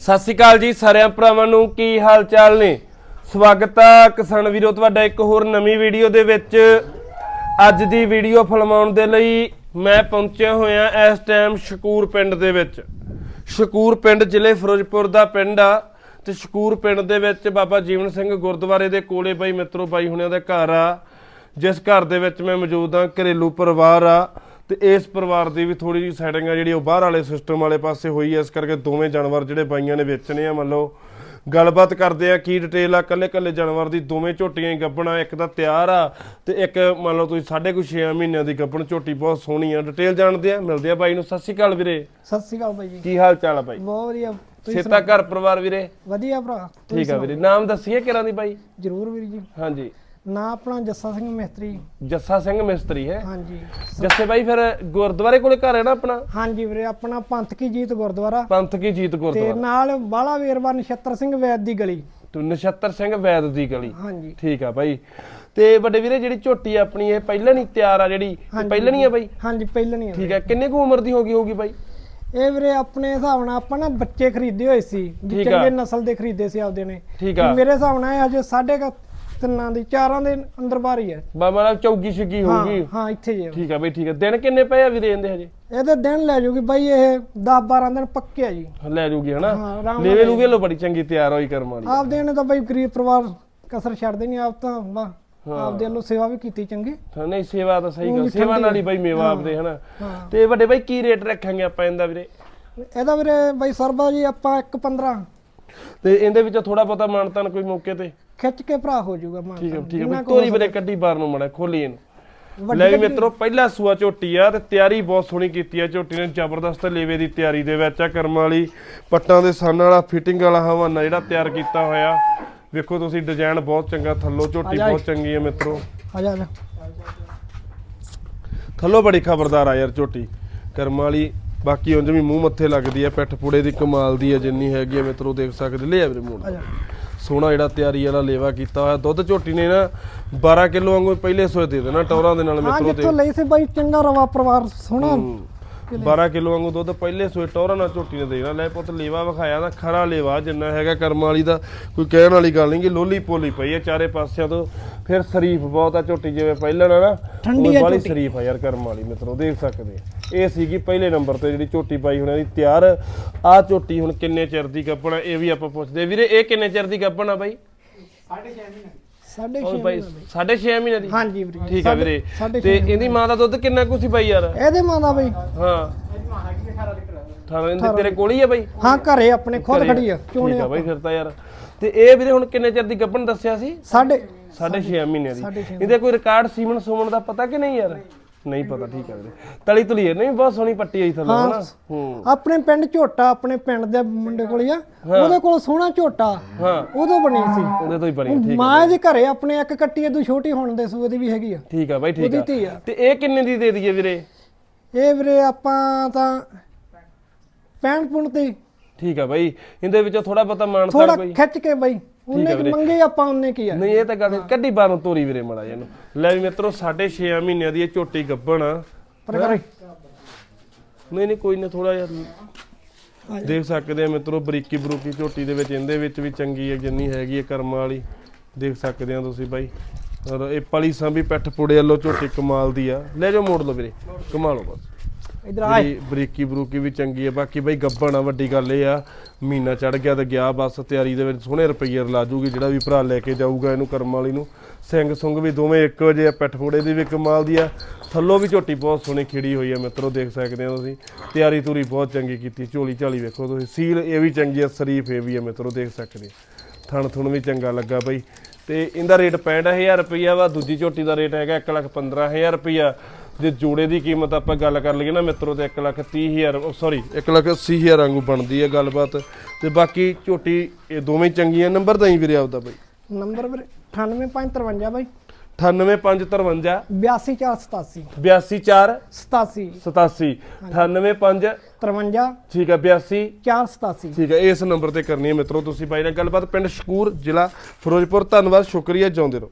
ਸਤਿ ਸ਼੍ਰੀ ਅਕਾਲ ਜੀ ਸਾਰਿਆਂ ਭਰਾਵਾਂ ਨੂੰ, ਕੀ ਹਾਲ ਚਾਲ ਨੇ? ਸਵਾਗਤ ਆ ਕਿਸਾਨ ਵੀਰੋ, ਤੁਹਾਡਾ ਇੱਕ ਹੋਰ ਨਵੀਂ ਵੀਡੀਓ ਦੇ ਵਿੱਚ। ਅੱਜ ਦੀ ਵੀਡੀਓ ਫਿਲਮਾਉਣ ਦੇ ਲਈ ਮੈਂ ਪਹੁੰਚਿਆ ਹੋਇਆ ਇਸ ਟਾਈਮ ਸ਼ਕੂਰ ਪਿੰਡ ਦੇ ਵਿੱਚ। ਸ਼ਕੂਰ ਪਿੰਡ ਜ਼ਿਲ੍ਹੇ ਫਿਰੋਜ਼ਪੁਰ ਦਾ ਪਿੰਡ ਆ ਤੇ ਸ਼ਕੂਰ ਪਿੰਡ ਦੇ ਵਿੱਚ ਬਾਬਾ ਜੀਵਨ ਸਿੰਘ ਗੁਰਦੁਆਰੇ ਦੇ ਕੋਲੇ ਬਾਈ ਮਿੱਤਰੋ ਬਾਈ ਹੁਣਿਆਂ ਦਾ ਘਰ ਆ। ਜਿਸ ਘਰ ਦੇ ਵਿੱਚ ਮੈਂ ਮੌਜੂਦ ਆ ਘਰੇਲੂ ਪਰਿਵਾਰ ਆ। ਤੇ ਇਸ ਪਰਿਵਾਰ ਦੀ ਵੀ ਥੋੜੀ ਜਿਹੀ ਸੈਟਿੰਗ ਆ ਜਿਹੜੀ ਉਹ ਬਾਹਰ ਵਾਲੇ ਸਿਸਟਮ ਵਾਲੇ ਪਾਸੇ ਹੋਈ ਐ ਇਸ ਕਰਕੇ ਦੋਵੇਂ ਜਾਨਵਰ ਜਿਹੜੇ ਬਾਈਆਂ ਨੇ ਵੇਚਣੇ ਆ ਮੰਨ ਲਓ। ਗੱਲਬਾਤ ਕਰਦੇ ਆ ਕੀ ਡਿਟੇਲ ਆ ਕੱਲੇ ਕੱਲੇ ਜਾਨਵਰ ਦੀ ਦੋਵੇਂ ਝੋਟੀਆਂ ਹੀ ਗੱਭਣਾ ਇੱਕ ਤਾਂ ਤਿਆਰ ਆ ਤੇ ਇੱਕ ਮੰਨ ਲਓ ਤੁਸੀਂ ਸਾਢੇ ਕੁ 6 ਮਹੀਨਿਆਂ ਦੀ ਗੱਭਣ ਝੋਟੀ ਬਹੁਤ ਸੋਹਣੀ ਆ। ਡਿਟੇਲ ਜਾਣਦੇ ਆ। ਮਿਲਦੇ ਆ ਬਾਈ ਨੂੰ। ਸਤਿ ਸ਼੍ਰੀ ਅਕਾਲ ਵੀਰੇ। ਸਤਿ ਸ਼੍ਰੀ ਅਕਾਲ ਬਾਈ ਜੀ। ਕੀ ਹਾਲ ਚਾਲ ਆ ਬਾਈ? ਬਹੁਤ ਵਧੀਆ। ਤੁਸੀਂ ਸੇਤਾ ਘਰ ਪਰਿਵਾਰ ਵੀਰੇ? ਵਧੀਆ ਭਰਾ। ਠੀਕ ਆ ਵੀਰੇ। ਨਾਮ ਦੱਸੀਏ ਕਿਰਾਂ ਦੀ ਬਾਈ? ਜਰੂਰ ਵੀਰ ਜੀ। ਹਾਂਜੀ। ਨਾਂ ਆਪਣਾ ਜੱਸਾ ਸਿੰਘ ਮਿਸਤਰੀ। ਜੱਸਾ ਸਿੰਘ ਮਿਸਤਰੀ ਹੈ? ਹਾਂਜੀ। ਜੱਸੇ ਬਾਈ ਫਿਰ ਗੁਰਦੁਆਰੇ ਕੋਲੇ ਘਰ ਹੈ ਨਾ ਆਪਣਾ? ਹਾਂਜੀ ਵੀਰੇ ਆਪਣਾ ਪੰਥ ਕੀ ਜੀਤ ਗੁਰਦੁਆਰਾ। ਪੰਥ ਕੀ ਜੀਤ ਤੇ ਗੁਰਦੁਆਰਾ। ਨਾਲ ਬਾਲਾ ਵੇਰਵਾ ਨਛੱਤਰ ਸਿੰਘ ਵੈਦ ਦੀ ਗਲੀ। ਤੂੰ ਨਛੱਤਰ ਸਿੰਘ ਵੈਦ ਦੀ ਗਲੀ। ਹਾਂਜੀ। ਠੀਕ ਆ ਬਾਈ। ਤੇ ਵੱਡੇ ਵੀਰੇ ਜਿਹੜੀ ਝੋਟੀ ਆਪਣੀ ਇਹ ਪਹਿਲਾਂ ਨਹੀਂ ਤਿਆਰ ਆ ਜਿਹੜੀ? ਇਹ ਪਹਿਲਾਂ ਨਹੀਂ ਆ ਬਾਈ? ਹਾਂਜੀ ਪਹਿਲਣੀ ਆ ਠੀਕ ਆ ਕਿੰਨੇ ਕੁ ਉਮਰ ਦੀ ਹੋ ਗਈ ਹੋਗੀ ਬਾਈ? ਇਹ ਵੀਰੇ ਆਪਣੇ ਹਿਸਾਬ ਨਾਲ ਆਪਾਂ ਨਾ ਬੱਚੇ ਖਰੀਦੇ ਹੋਏ ਸੀ। ਵੀ ਠੀਕ ਆ। ਚੰਗੇ ਨਸਲ ਦੇ ਖਰੀਦੇ ਸੀ ਆਪਦੇ ਨੇ। ਠੀਕ ਆ। ਮੇਰੇ ਹਿਸਾਬ ਨਾਲ ਇਹ ਅਜੇ ਸਾਢੇ ਕੁ ਤਿੰਨਾਂ ਦੀ ਚਾਰਾਂ ਦੇ ਅੰਦਰ ਬਾਹਰ ਹੀ ਹੈ। ਬਾ ਮਤਲਬ ਚੌਗੀ ਛਿੱਗੀ ਹਾਂ ਹਾਂ ਇੱਥੇ ਜੇ ਠੀਕ ਆ ਬਾਈ ਠੀਕ ਆ। ਦਿਨ ਕਿੰਨੇ ਪਏ ਆ ਵੀਰੇ ਇਹਦੇ ਹਜੇ? ਇਹਦੇ ਦਿਨ ਲੈ ਜੂਗੀ ਬਾਈ ਇਹ 10 12 ਦਿਨ ਪੱਕੇ ਆ ਜੀ। ਲੈ ਜੂਗੀ ਹਨਾ? ਹਾਂ, ਆਰਾਮ ਨਾਲ ਲੇਵੇ ਲੂਵੇ ਲੋ ਬੜੀ ਚੰਗੀ ਤਿਆਰ ਹੋਈ ਕਰਮ ਵਾਲੀ। ਆਪਦੇ ਨੇ ਤਾਂ ਬਾਈ ਗਰੀਬ ਪਰਿਵਾਰ ਕਸਰ ਛੱਡਦੇ ਨਹੀਂ ਆਪ ਤਾਂ ਵਾਹ ਆਪਦੇ ਵੱਲੋਂ ਸੇਵਾ ਵੀ ਕੀਤੀ ਚੰਗੀ। ਹਾਂ, ਨਹੀਂ ਸੇਵਾ ਤਾਂ ਸਹੀ ਗੱਲ ਸੇਵਾ ਨਾਲ ਹੀ ਬਾਈ ਮੇਵਾ ਆਪਦੇ ਹਨਾ? ਹਾਂ। ਤੇ ਵੱਡੇ ਬਾਈ ਕੀ ਰੇਟ ਰੱਖਾਂਗੇ ਆਪਾਂ ਇਹਦਾ ਵੀਰੇ? ਇਹਦਾ ਵੀਰੇ ਬਾਈ ਸਰਬਾ ਜੀ ਆਪਾਂ 1.15 ਤੇ ਇਹਦੇ ਵਿੱਚ ਥੋੜਾ ਬਹੁਤਾ ਮਾਨਤਾਨ ਕੋਈ ਮੌਕੇ ਤੇ? ਖਿੱਚ ਕੇ ਭਰਾ ਹੋ ਜਾਊਗਾ ਮਾਨ ਠੀਕ ਹੈ ਠੀਕ ਹੈ ਤੋਰੀ ਵੀਰੇ ਕੱਢੀ ਬਾਹਰ ਨੂੰ ਮੜਾ ਖੋਲੀ ਇਹਨੂੰ। ਲੈ ਵੀ ਮਿੱਤਰੋ ਪਹਿਲਾ ਸੂਆ ਝੋਟੀ ਆ ਤੇ ਤਿਆਰੀ ਬਹੁਤ ਸੋਹਣੀ ਕੀਤੀ ਆ ਝੋਟੀ ਨੇ ਜ਼ਬਰਦਸਤ ਲੇਵੇ ਦੀ ਤਿਆਰੀ ਦੇ ਵਿੱਚ ਆ ਕਰਮ ਵਾਲੀ ਪੱਟਾਂ ਦੇ ਸਨ ਵਾਲਾ ਫਿਟਿੰਗ ਵਾਲਾ ਹਵਾਨਾ ਜਿਹੜਾ ਤਿਆਰ ਕੀਤਾ ਹੋਇਆ। ਵੇਖੋ ਤੁਸੀਂ ਡਿਜ਼ਾਈਨ ਬਹੁਤ ਚੰਗਾ ਥੱਲੋਂ ਝੋਟੀ। ਬਹੁਤ ਚੰਗੀ ਮਿੱਤਰੋ। ਆ ਜਾ ਆ ਜਾ। ਥੱਲੋਂ ਬੜੀ ਖਬਰਦਾਰ ਆ ਯਾਰ ਝੋਟੀ। ਕਰਮ ਵਾਲੀ ਬਾਕੀ ਉਂਝ ਵੀ ਮੂੰਹ ਮੱਥੇ ਲੱਗਦੀ ਆ ਪਿੱਠ ਪੂੜੇ ਦੀ ਕਮਾਲ ਦੀ ਆ ਜਿੰਨੀ ਹੈਗੀ ਆ ਮਿੱਤਰੋ ਦੇਖ ਸਕਦੇ ਲੈ ਆ ਵੀਰੇ ਮੂੰਹ ਸੋਹਣਾ ਜਿਹੜਾ ਤਿਆਰੀ ਵਾਲਾ ਲੇਵਾ ਕੀਤਾ ਹੋਇਆ ਦੁੱਧ ਝੋਟੀ ਨੇ ਨਾ 12 ਕਿਲੋ ਵਾਂਗੂ ਪਹਿਲੇ ਸੋਏ ਦੇ ਦੇਣਾ ਟੌਰਾਂ ਦੇ ਨਾਲ ਹਾਂ ਮਿੱਤਰੋ ਜਿੱਥੋਂ ਤੇ ਲਈ ਸੀ ਬਾਈ ਚੰਗਾ ਰਵਾ ਪਰਿਵਾਰ ਸੋਹਣਾ। 12 ਕਿਲੋ ਵਾਂਗੂ ਦੁੱਧ ਪਹਿਲੇ ਸੋਏ ਟੌਰਾਂ ਨਾਲ ਝੋਟੀ ਨੇ ਦੇਣਾ ਲੈ। ਪੁੱਤ ਲੇਵਾ ਵਿਖਾਇਆ ਤਾਂ ਖਰਾ ਲੇਵਾ ਜਿੰਨਾ ਹੈਗਾ ਕਰਮ ਵਾਲੀ ਦਾ। ਕੋਈ ਕਹਿਣ ਵਾਲੀ ਗੱਲ ਨਹੀਂ ਕਿ ਲੋਲੀ ਪੋਲੀ ਪਈ ਹੈ ਚਾਰੇ ਪਾਸਿਆਂ ਤੋਂ। ਫਿਰ ਸ਼ਰੀਫ ਬਹੁਤ ਆ ਝੋਟੀ ਜਿਵੇਂ ਪਹਿਲਾਂ ਨਾ ਨਾ ਠੰਡੀ ਆ ਝੋਟੀ। ਸ਼ਰੀਫ ਆ ਯਾਰ ਕਰਮ ਵਾਲੀ ਮਿੱਤਰੋ ਦੇਖ ਸਕਦੇ ਆ। ਇਹ ਸੀਗੀ ਪਹਿਲੇ ਨੰਬਰ ਤੇ ਜਿਹੜੀ ਝੋਟੀ ਪਾਈ ਹੁਣਾਂ ਦੀ ਤਿਆਰ। ਆ ਝੋਟੀ ਹੁਣ ਕਿੰਨੇ ਚਿਰ ਦੀ ਗੱਭਣ ਆ ਇਹ ਵੀ ਆਪਾਂ ਪੁੱਛਦੇ ਵੀਰੇ ਇਹ ਕਿੰਨੇ ਚਿਰ ਦੀ ਗੱਭਣ ਆ ਬਾਈ ਸਾਢੇ ਬਾਈ 6.5 ਮਹੀਨੇ ਦੀ? ਹਾਂਜੀ ਵੀਰੇ। ਠੀਕ ਆ ਵੀਰੇ। ਸਾਢੇ ਤੇ ਇਹਦੀ ਮਾਂ ਦਾ ਦੁੱਧ ਕਿੰਨਾ ਕੁ ਸੀ ਬਾਈ ਯਾਰ? ਇਹਦੇ ਮਾਂ ਦਾ ਬਾਈ। ਹਾਂ। 18 ਇਹਦੇ ਤੇਰੇ ਕੋਲ ਹੀ ਆ ਬਾਈ? ਹਾਂ ਘਰੇ ਆਪਣੇ ਖੁਦ ਖੜੀ ਆ ਠੀਕ ਚੋਣੇ ਆ ਬਾਈ ਫਿਰ ਤਾਂ ਯਾਰ। ਤੇ ਇਹ ਵੀਰੇ ਹੁਣ ਕਿੰਨੇ ਚਿਰ ਦੀ ਗੱਭਣ ਦੱਸਿਆ ਸੀ? ਸਾਢੇ ਸਾਢੇ 6 ਮਹੀਨੇ ਦੀ। ਸਾਢੇ ਛੇ ਇਹਦੇ ਕੋਈ ਰਿਕਾਰਡ ਸੀਮਨ ਸੋਮਨ ਦਾ ਪਤਾ ਕਿ ਨਹੀਂ ਯਾਰ? ਨਹੀਂ ਪਤਾ ਠੀਕ ਆ ਵੀਰੇ। ਤਲੀ ਤੁਲੀ ਇਹ ਨਹੀਂ ਬਹੁਤ ਸੋਹਣੀ ਪੱਟੀ ਆਈ ਥੱਲੇ ਹਨਾ? ਹੂੰ ਆਪਣੇ ਪਿੰਡ ਝੋਟਾ ਆਪਣੇ ਪਿੰਡ ਦੇ ਮੁੰਡੇ ਕੋਲ ਹੀ ਆ। ਉਹਦੇ ਕੋਲ ਸੋਹਣਾ ਝੋਟਾ। ਹਾਂ। ਉਦੋਂ ਬਣੀ ਸੀ। ਉਹਦੇ ਤੋਂ ਹੀ ਬਣੀ ਠੀਕ ਮਾਂ ਦੇ ਘਰੇ ਆਪਣੇ ਇੱਕ ਕੱਟੀ ਇਦੋਂ ਛੋਟੀ ਹੋਣ ਦੇ ਸੂਏ ਦੀ ਵੀ ਹੈਗੀ ਆ। ਠੀਕ ਆ ਬਾਈ ਠੀਕ ਆ। ਤੇ ਇਹ ਕਿੰਨੇ ਦੀ ਦੇ ਦਈਏ ਵੀਰੇ? ਇਹ ਵੀਰੇ ਆਪਾਂ ਤਾਂ ਪੈਣ ਪੁਣ ਤੇ ਠੀਕ ਆ ਬਾਈ ਇਹਦੇ ਵਿੱਚੋਂ ਥੋੜਾ ਮਾਨਤਾ ਥੋੜਾ ਕੋਈ? ਖਿੱਚ ਕੇ ਬਾਈ। ਉਹਨੇ ਕੁ ਮੰਗੇ ਆਪਾਂ ਉਹਨੇ ਕੀ ਆ? ਨਹੀਂ ਇਹ ਤਾਂ ਗੱਲ ਕੱਢੀ ਬਾਹਰੋਂ ਤੋਰੀ ਵੀਰੇ ਮੜਾ ਇਹਨੂੰ। ਲੈ ਵੀ ਮਿੱਤਰੋ 6.5 ਮਹੀਨਿਆਂ ਦੀ ਇਹ ਝੋਟੀ ਪਰ ਕਰੇ। ਨਹੀਂ ਨਹੀਂ ਕੋਈ ਨਾ ਥੋੜਾ ਜਿਹਾ ਦੇਖ ਸਕਦੇ ਆ ਮਿੱਤਰੋ ਬਰੀਕੀ ਬਰੂਕੀ ਝੋਟੀ ਦੇ ਵਿੱਚ ਇਹਦੇ ਵਿੱਚ ਵੀ ਚੰਗੀ ਹੈ ਜਿੰਨੀ ਹੈਗੀ ਹੈ ਕਰਮ ਵਾਲੀ। ਦੇਖ ਸਕਦੇ ਆ ਤੁਸੀਂ ਬਾਈ। ਇਹ ਪਲੀ ਸਾਂ ਵੀ ਪੈਠ ਪੁੜੇ ਵੱਲੋਂ ਝੋਟੀ ਕਮਾਲ ਦੀ ਆ। ਲੈ ਜਾਓ ਮੋੜ ਲਓ ਵੀਰੇ। ਕਮਾ ਲਓ ਬਸ। ਇਧਰ ਆ ਜਿਹੜੀ ਬਰੀਕੀ ਬਰੂਕੀ ਵੀ ਚੰਗੀ ਆ, ਬਾਕੀ ਬਈ ਗੱਬਣ ਆ, ਵੱਡੀ ਗੱਲ ਇਹ ਆ, ਮਹੀਨਾ ਚੜ ਗਿਆ ਤੇ ਗਿਆ, ਬਸ ਤਿਆਰੀ ਦੇ ਵਿੱਚ ਸੋਹਣੇ ਰੁਪਈਏ ਲਾ ਜੂਗੀ, ਜਿਹੜਾ ਵੀ ਭਰਾ ਲੈ ਕੇ ਜਾਊਗਾ ਇਹਨੂੰ ਕਰਮ ਵਾਲੀ ਨੂੰ। ਸਿੰਘ ਸੁੰਗ ਵੀ ਦੋਵੇਂ ਇੱਕ ਜਿਹੇ ਆ, ਪਿੱਠ ਫੋੜੇ ਦੀ ਵੀ ਕਮਾਲ ਦੀ ਆ। ਥੱਲੋਂ ਵੀ ਝੋਟੀ ਬਹੁਤ ਸੋਹਣੀ ਖਿੜੀ ਹੋਈ ਆ, ਮਿੱਤਰੋ ਦੇਖ ਸਕਦੇ ਹੋ ਤੁਸੀਂ। ਤਿਆਰੀ ਤੂਰੀ ਬਹੁਤ ਚੰਗੀ ਕੀਤੀ, ਝੋਲੀ ਝਾਲੀ ਵੇਖੋ ਤੁਸੀਂ। ਸੀਲ ਇਹ ਵੀ ਚੰਗੀ ਆ, ਸ਼ਰੀਫ ਇਹ ਵੀ ਆ, ਮਿੱਤਰੋ ਦੇਖ ਸਕਦੇ ਆ। ਥਣ ਥੁਣ ਵੀ ਚੰਗਾ ਲੱਗਾ ਬਈ। ਤੇ ਇਹਦਾ ਰੇਟ 65000 ਰੁਪਈਆ ਵਾ, ਦੂਜੀ ਝੋਟੀ ਦਾ ਰੇਟ ਹੈਗਾ 115000 ਰੁਪਈਆ। ਜੇ ਜੋੜੇ ਦੀ ਕੀਮਤ ਆਪਾਂ ਗੱਲ ਕਰ ਲਈਏ ਨਾ ਮਿੱਤਰੋ ਤੇ 130000 ਸੌਰੀ 180000 ਵਾਂਗੂ ਬਣਦੀ ਹੈ ਗੱਲਬਾਤ। ਤੇ ਬਾਕੀ ਝੋਟੀ ਇਹ ਦੋਵੇਂ ਚੰਗੀਆਂ ਨੰਬਰ ਤਾਂ ਹੀ ਵੀਰੇ ਆਪਦਾ ਬਈ? ਨੰਬਰ ਵੀਰੇ 98553 ਬਾਈ। 98553 82487 824 87 87 985 53 ਠੀਕ ਹੈ 82 487 ਠੀਕ ਹੈ ਇਸ ਨੰਬਰ ਤੇ ਕਰਨੀ ਹੈ ਮਿੱਤਰੋ ਤੁਸੀਂ ਬਾਈ ਨਾਲ ਗੱਲਬਾਤ। ਪਿੰਡ ਸ਼ਕੂਰ ਜ਼ਿਲ੍ਹਾ ਫਿਰੋਜ਼ਪੁਰ ਧੰਨਵਾਦ ਸ਼ੁਕਰੀਆ ਜਾਉਂਦੇ ਰਹੋ।